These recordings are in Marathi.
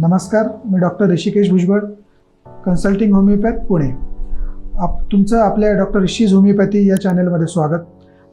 नमस्कार मी doctor Hrishikesh Bhujbal consulting homeopath Pune. आप तुमचं आपल्या डॉक्टर ऋषीज होमिओपॅथी या चॅनलमध्ये स्वागत.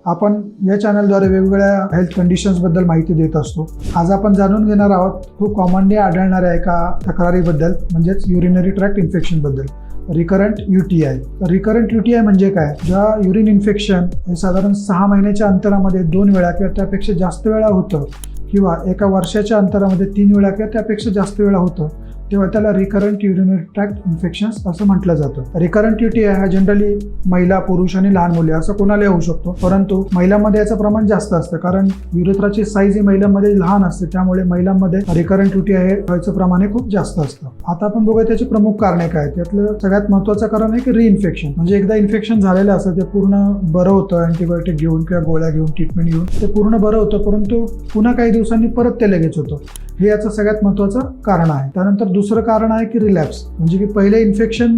आपण या चॅनलद्वारे वेगवेगळ्या हेल्थ कंडिशन्सबद्दल माहिती देत असतो. आज आपण जाणून घेणार आहोत खूप कॉमनली आढळणाऱ्या एका तक्रारीबद्दल म्हणजेच urinary tract इन्फेक्शनबद्दल recurrent U T I recurrent U T I म्हणजे काय? जेव्हा युरिन इन्फेक्शन हे साधारण सहा महिन्याच्या अंतरामध्ये दोन वेळा किंवा त्यापेक्षा जास्त वेळा होतं किंवा एका वर्षाच्या अंतरामध्ये तीन वेळा किंवा त्यापेक्षा जास्त वेळा होतं तेव्हा त्याला रिकरंट युरिनरी ट्रॅक्ट इन्फेक्शन्स असं म्हटलं जातं. रिकरंट युटी हा जनरली महिला पुरुष आणि लहान मुले असं कोणालाही होऊ शकतो. परंतु महिलांमध्ये याचं प्रमाण जास्त असतं कारण युरेथ्राची साईज ही महिलांमध्ये लहान असते त्यामुळे महिलांमध्ये रिकरंट युटी आहे व्हायचं प्रमाण हे खूप जास्त असतं. आता आपण बघूया त्याची प्रमुख कारणे काय त्यातलं सगळ्यात महत्त्वाचं कारण आहे की रिइन्फेक्शन म्हणजे एकदा इन्फेक्शन झालेलं असतं ते पूर्ण बरं होतं अँटीबायोटिक घेऊन किंवा गोळ्या घेऊन ट्रीटमेंट घेऊन ते पूर्ण बरं होतं परंतु पुन्हा काही दिवसांनी परत ते लगेच होतं. हे याचं सगळ्यात महत्त्वाचं कारण आहे. त्यानंतर दुसरं कारण आहे की रिलॅप्स म्हणजे की पहिले इन्फेक्शन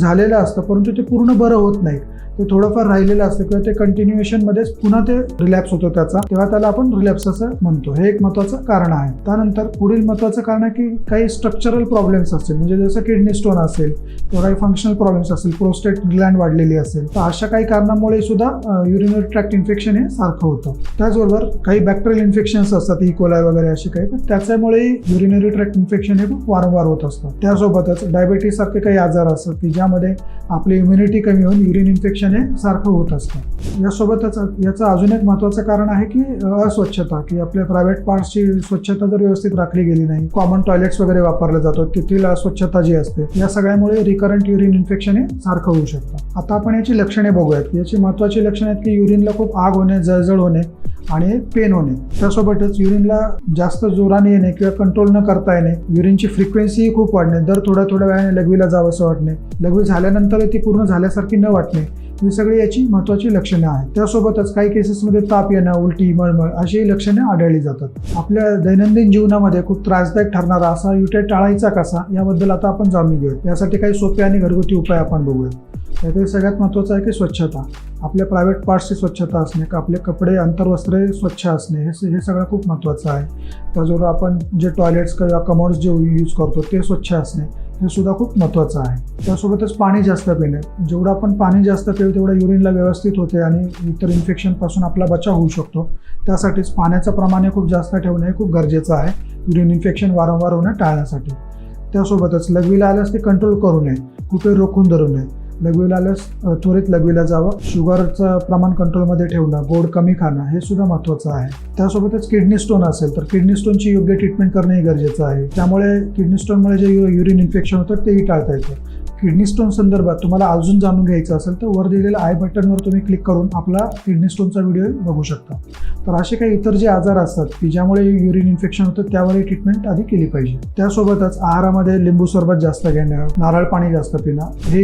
झालेलं असतं परंतु ते पूर्ण बरं होत नाही. ते थोडंफार राहिलेलं असतं किंवा ते कंटिन्युएशनमध्येच पुन्हा ते रिलॅप्स होतो त्याचा. तेव्हा त्याला आपण रिलॅप्स असं म्हणतो. हे एक महत्त्वाचं कारण आहे. त्यानंतर पुढील महत्त्वाचं कारण आहे की काही स्ट्रक्चरल प्रॉब्लेम्स असतील. म्हणजे जसं किडनी स्टोन असेल किंवा काही फंक्शनल प्रॉब्लेम्स असतील प्रोस्टेट ग्लँड वाढलेली असेल तर अशा काही कारणामुळे सुद्धा युरिनरी ट्रॅक्ट इन्फेक्शन हे सारखं होतं. त्याचबरोबर काही बॅक्टेरियल इन्फेक्शन्स असतात e. इकोलाय वगैरे असे काही तर त्याच्यामुळे युरिनरी ट्रॅक्ट इन्फेक्शन हे खूप वारंवार होत असतं. त्यासोबतच डायबेटीस सारखे काही आजार असतात की ज्यामध्ये आपली इम्युनिटी कमी होऊन युरिन इन्फेक्शन हे सारखं होत असतं. यासोबतच याचं अजून एक महत्त्वाचं कारण आहे की अस्वच्छता की आपल्या प्रायव्हेट पार्ट्सची स्वच्छता जर व्यवस्थित राखली गेली नाही कॉमन टॉयलेट्स वगैरे वापरले जातात तेथील अस्वच्छता जी असते या सगळ्यामुळे रिकरंट युरिन इन्फेक्शन हे सारखं होऊ शकतं. आता आपण याची लक्षणे बघूयात. याची महत्त्वाची लक्षणे आहेत की युरिनला खूप आग होणे जळजळ होणे आणि पेन होणे. त्यासोबतच युरिनला जास्त जोराने येणे किंवा कंट्रोल न करता येणे युरिनची फ्रिक्वेन्सी खूप वाढणे. दर थोड्या थोड्या वेळाने लघवीला जावंसं वाटणे. लघवी झाल्यानंतर ती पूर्ण झाल्यासारखी न वाटणे. ही सगळी याची महत्त्वाची लक्षणे आहेत. त्यासोबतच काही केसेसमध्ये ताप येणं उलटी मळमळ अशी लक्षणे आढळली जातात. आपल्या दैनंदिन जीवनामध्ये खूप त्रासदायक ठरणारा असा युटे टाळायचा कसा याबद्दल आता आपण जाणून घेऊया यासाठी काही सोपे आणि घरगुती उपाय आपण बघूया त्यातील सगळ्यात महत्त्वाचं आहे की स्वच्छता. आपल्या प्रायव्हेट पार्ट्सची स्वच्छता असणे का आपले कपडे अंतर्वस्त्रे स्वच्छ असणे हे हे सगळं खूप महत्त्वाचं आहे. त्याचबरोबर आपण जे टॉयलेट्स किंवा कमोड्स जे यूज करतो ते स्वच्छ असणे हे सुद्धा खूप महत्त्वाचं आहे. त्यासोबतच पाणी जास्त पिणे. जेवढं आपण पाणी जास्त पिऊ तेवढं युरिनला व्यवस्थित होते आणि इतर इन्फेक्शनपासून आपला बचाव होऊ शकतो. त्यासाठीच पाण्याचं प्रमाण हे खूप जास्त ठेवणे हे खूप गरजेचं आहे. युरिन इन्फेक्शन वारंवार होणं टाळण्यासाठी. त्यासोबतच लघवीला आल्यास ते कंट्रोल करू नये. कुठे रोखून धरू नये. लघवीला आल्यास त्वरित लघवीला जावं. शुगरचं प्रमाण कंट्रोलमध्ये ठेवणं गोड कमी खाणं हे सुद्धा महत्त्वाचं आहे. त्यासोबतच किडनी स्टोन असेल तर किडनी स्टोनची योग्य ट्रीटमेंट करणंही गरजेचं आहे. त्यामुळे किडनी स्टोनमुळे जे युरिन इन्फेक्शन होतं तेही टाळता येतं. किडनी स्टोन संदर्भात तुम्हाला अजून जाणून घ्यायचं असेल तर वर दिलेल्या आय बटनवर तुम्ही क्लिक करून आपला किडनी स्टोनचा व्हिडिओ बघू शकता. तर असे काही इतर जे आजार असतात की ज्यामुळे युरिन इन्फेक्शन होतं त्यावरही ट्रीटमेंट आधी केली पाहिजे. त्यासोबतच आहारामध्ये लिंबू सरबत जास्त घेणं नारळ पाणी जास्त पिणं हे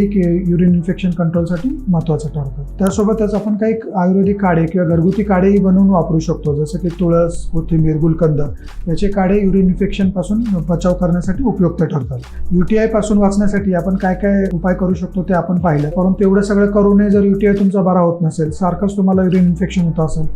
युरिन इन्फेक्शन कंट्रोलसाठी महत्त्वाचं ठरतं. त्यासोबतच आपण काही आयुर्वेदिक काढे किंवा घरगुती काढेही बनवून वापरू शकतो जसं की तुळस कोथिंबीर गुलकंद याचे काढे युरिन इन्फेक्शनपासून बचाव करण्यासाठी उपयुक्त ठरतात. युटीआयपासून वाचण्यासाठी आपण काय काय उपाय करू शकतो ते आपण पाहिलं. परंतु एवढं सगळं करूनही जर युटीआय तुमचा बरा होत नसेल सारखंच तुम्हाला युरिन इन्फेक्शन होत असेल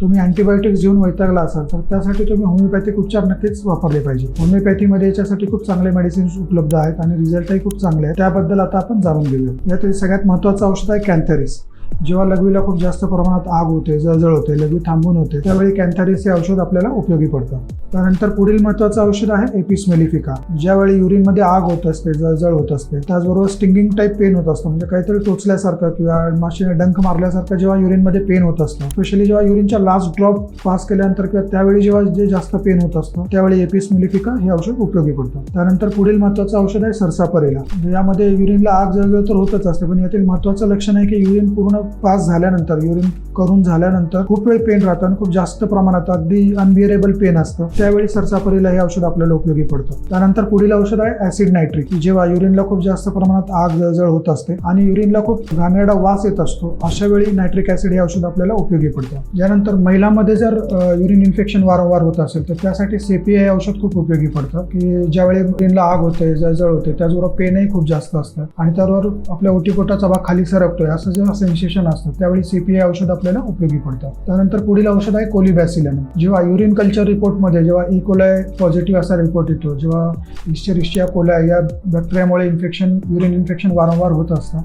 तुम्ही अँटीबायोटिक्स घेऊन वैतागला असाल तर त्यासाठी तुम्ही होमिओपॅथिक उपचार नक्कीच वापरले पाहिजे होमिओपॅथीमध्ये याच्यासाठी खूप चांगले मेडिसिन्स उपलब्ध आहेत आणि रिझल्टही खूप चांगले आहेत. त्याबद्दल आता आपण जाणून घेऊया. यातील सगळ्यात महत्त्वाचं औषध आहे कॅन्थेरिस जेव्हा लघवीला खूप जास्त प्रमाणात आग होते जळजळ होते लघवी थांबून होते त्यावेळी कॅन्थॅरिस हे औषध आपल्याला उपयोगी पडतं. त्यानंतर पुढील महत्त्वाचं औषध आहे एपिसमेलिफिका. ज्यावेळी युरिनमध्ये आग होत असते जळजळ होत असते त्याचबरोबर स्टिंगिंग टाईप पेन होत असतं म्हणजे काहीतरी टोचल्यासारखं किंवा माशी डंक मारल्यासारखं जेव्हा युरिनमध्ये पेन होत असतं स्पेशली जेव्हा युरिनच्या लास्ट ड्रॉप पास केल्यानंतर किंवा त्यावेळी जेव्हा जे जास्त पेन होत असतं त्यावेळी एपिसमेलिफिका हे औषध उपयोगी पडतं. त्यानंतर पुढील महत्त्वाचं औषध आहे सरसापरेला. यामध्ये युरिनला आग जळजळ तर होतच असते पण यातील महत्त्वाचं लक्षण आहे की युरिन पूर्ण पास झाल्यानंतर युरिन करून झाल्यानंतर खूप वेळ पेन राहतं आणि खूप जास्त प्रमाणात अगदी अनबिअरेबल पेन असतं. त्यावेळी सरसापरीला हे औषध आपल्याला उपयोगी पडतं. त्यानंतर पुढील औषध आहे ऍसिड नायट्रिक जेव्हा युरिनला खूप जास्त प्रमाणात आग जळजळ होत असते आणि युरिनला खूप घाणेरडा वास येत असतो अशा वेळी नायट्रिक ऍसिड हे औषध आपल्याला उपयोगी पडतं. यानंतर महिलांमध्ये जर युरिन इन्फेक्शन वारंवार होत असेल तर त्यासाठी सेपी हे औषध खूप उपयोगी पडतं की ज्यावेळी युरिनला आग होते जळजळ होते त्याचबरोबर पेनही खूप जास्त असतं. आणि त्याबरोबर आपल्या ओटीपोटाचा भाग खाली सरकतोय असं जेव्हा सेन्शन सेन्सेशन असतं त्यावेळी सीपीए औषध आपल्याला उपयोगी पडतं त्यानंतर पुढील औषध आहे कोलिबॅसिलम जेव्हा युरिन कल्चर रिपोर्टमध्ये जेव्हा e. इकोलाय पॉझिटिव्ह असा रिपोर्ट येतो जेव्हा इस्चेरिस्टिया कोलाय या बॅक्टेरियामुळे इन्फेक्शन युरिन इन्फेक्शन वारंवार होत असतं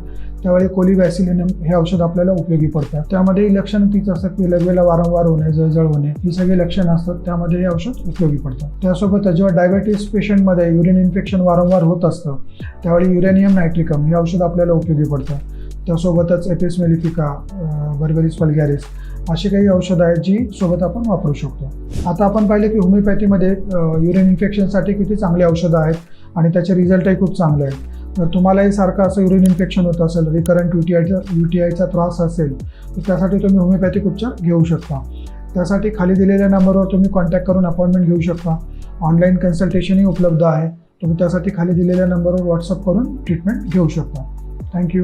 त्यावेळी कोलिबॅसिलिनम हे औषध आपल्याला उपयोगी पडतं त्यामध्ये लक्षणं तीच असतात की लगवेला वारंवार होणे जळजळ होणे ही सगळी लक्षणं असतात त्यामध्ये हे औषध उपयोगी पडतं त्यासोबत जेव्हा डायबेटीस पेशंटमध्ये युरिन इन्फेक्शन वारंवार होत असतं त्यावेळी युरेनियम नायट्रिकम हे औषध आपल्याला उपयोगी पडतं त्यासोबतच एपिस मेलिफिका बर्बेरिस फलगॅरिस अशी काही औषधं आहेत जी सोबत आपण वापरू शकतो. आता आपण पाहिलं की होमिओपॅथीमध्ये युरिन इन्फेक्शनसाठी किती चांगली औषधं आहेत आणि त्याचे रिझल्टही खूप चांगले आहेत. जर तुम्हालाही सारखं असं युरिन इन्फेक्शन होत असेल रिकरंट यू टी आयचा यू टी आयचा त्रास असेल तर त्यासाठी तुम्ही होमिओपॅथिक उपचार घेऊ शकता. त्यासाठी खाली दिलेल्या नंबरवर तुम्ही कॉन्टॅक्ट करून अपॉइंटमेंट घेऊ शकता. ऑनलाईन कन्सल्टेशनही उपलब्ध आहे. तुम्ही त्यासाठी खाली दिलेल्या नंबरवर व्हॉट्सअप करून ट्रीटमेंट घेऊ शकता. थँक्यू